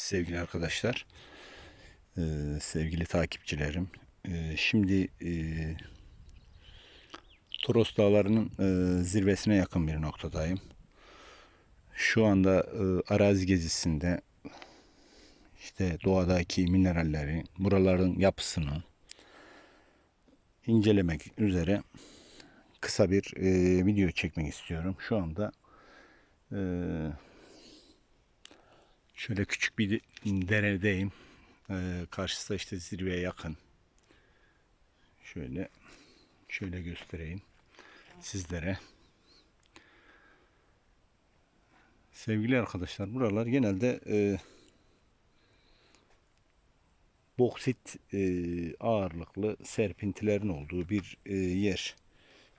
sevgili arkadaşlar, Ee, sevgili takipçilerim. Ee, şimdi e, Toros Dağları'nın e, zirvesine yakın bir noktadayım. Şu anda e, arazi gezisinde işte doğadaki mineralleri, buraların yapısını incelemek üzere kısa bir e, video çekmek istiyorum. Şu anda e, şöyle küçük bir deredeyim. E, karşısı işte zirveye yakın. Şöyle şöyle göstereyim sizlere. Sevgili arkadaşlar buralar genelde e, boksit e, ağırlıklı serpintilerin olduğu bir e, yer.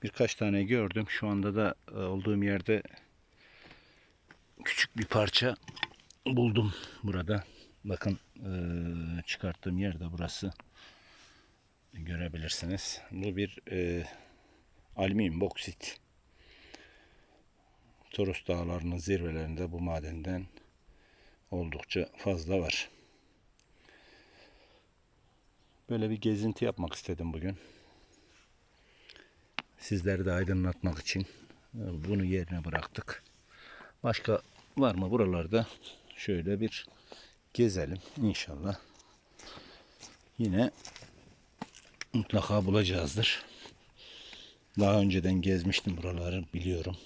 Birkaç tane gördüm. Şu anda da e, olduğum yerde küçük bir parça buldum burada. Bakın e, çıkarttığım yer de burası. Görebilirsiniz. Bu bir e, alüminyum boksit. Toros Dağları'nın zirvelerinde bu madenden oldukça fazla var. Böyle bir gezinti yapmak istedim bugün. Sizleri de aydınlatmak için e, bunu yerine bıraktık. Başka var mı buralarda? Şöyle bir gezelim inşallah. Yine mutlaka bulacağızdır. Daha önceden gezmiştim buraları biliyorum.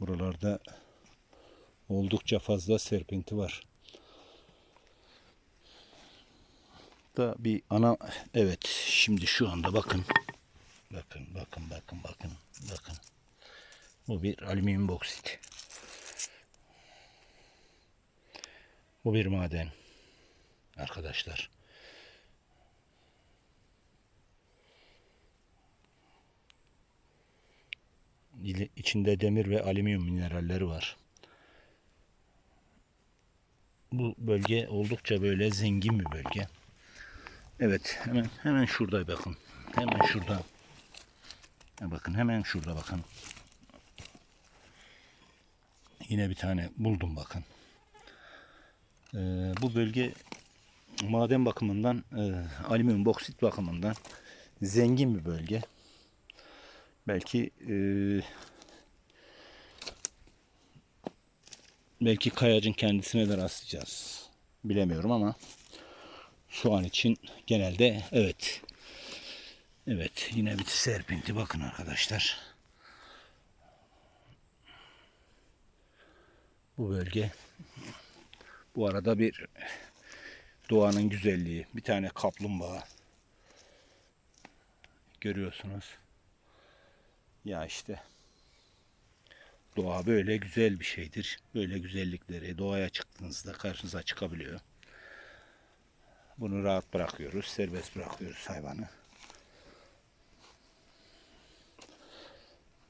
Buralarda oldukça fazla serpinti var. Da bir ana evet şimdi şu anda bakın. Bakın bakın bakın bakın bakın. Bu bir alüminyum boksit. Bu bir maden. Arkadaşlar. İçinde demir ve alüminyum mineralleri var. Bu bölge oldukça böyle zengin bir bölge. Evet, hemen hemen şurada bakın. Hemen şurada. Bakın hemen şurada bakın. Yine bir tane buldum bakın. Ee, bu bölge maden bakımından, e, alüminyum boksit bakımından zengin bir bölge. Belki e, belki kayacın kendisine de rastlayacağız. Bilemiyorum ama şu an için genelde evet. Evet yine bir serpinti bakın arkadaşlar. Bu bölge bu arada bir doğanın güzelliği. Bir tane kaplumbağa. Görüyorsunuz. Ya işte doğa böyle güzel bir şeydir. Böyle güzellikleri doğaya çıktığınızda karşınıza çıkabiliyor. Bunu rahat bırakıyoruz. Serbest bırakıyoruz hayvanı.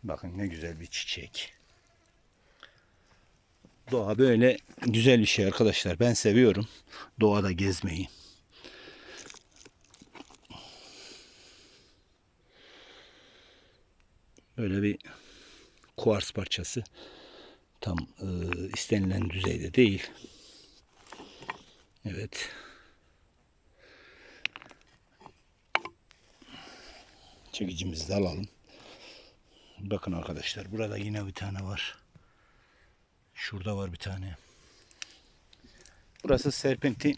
Bakın ne güzel bir çiçek. Doğa böyle güzel bir şey arkadaşlar. Ben seviyorum doğada gezmeyi. Böyle bir kuars parçası. Tam e, istenilen düzeyde değil. Evet. Çekicimizi de alalım. Bakın arkadaşlar burada yine bir tane var. Şurada var bir tane. Burası serpenti.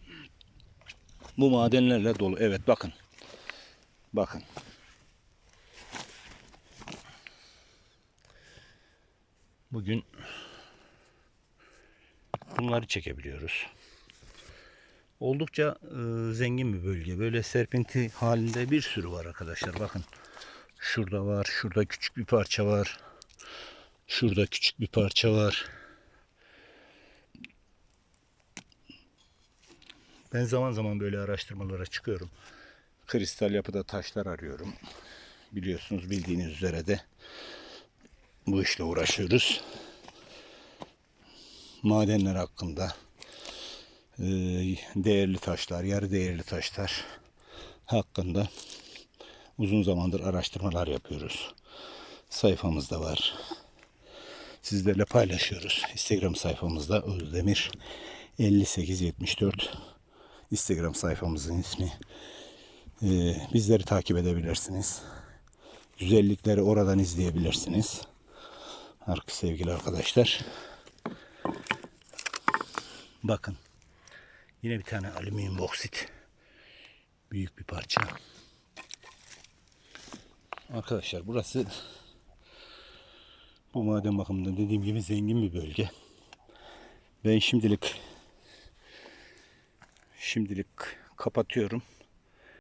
Bu madenlerle dolu. Evet bakın. Bakın. Bugün bunları çekebiliyoruz. Oldukça e, zengin bir bölge. Böyle serpinti halinde bir sürü var arkadaşlar. Bakın. Şurada var. Şurada küçük bir parça var. Şurada küçük bir parça var. Ben zaman zaman böyle araştırmalara çıkıyorum. Kristal yapıda taşlar arıyorum. Biliyorsunuz bildiğiniz üzere de bu işle uğraşıyoruz. Madenler hakkında e, değerli taşlar, yarı değerli taşlar hakkında uzun zamandır araştırmalar yapıyoruz. Sayfamızda var. sizlerle paylaşıyoruz. Instagram sayfamızda Özdemir 5874 Instagram sayfamızın ismi. Ee, bizleri takip edebilirsiniz. Güzellikleri oradan izleyebilirsiniz. Ark sevgili arkadaşlar. Bakın. Yine bir tane alüminyum boksit. Büyük bir parça. Arkadaşlar burası bu maden bakımından dediğim gibi zengin bir bölge. Ben şimdilik şimdilik kapatıyorum.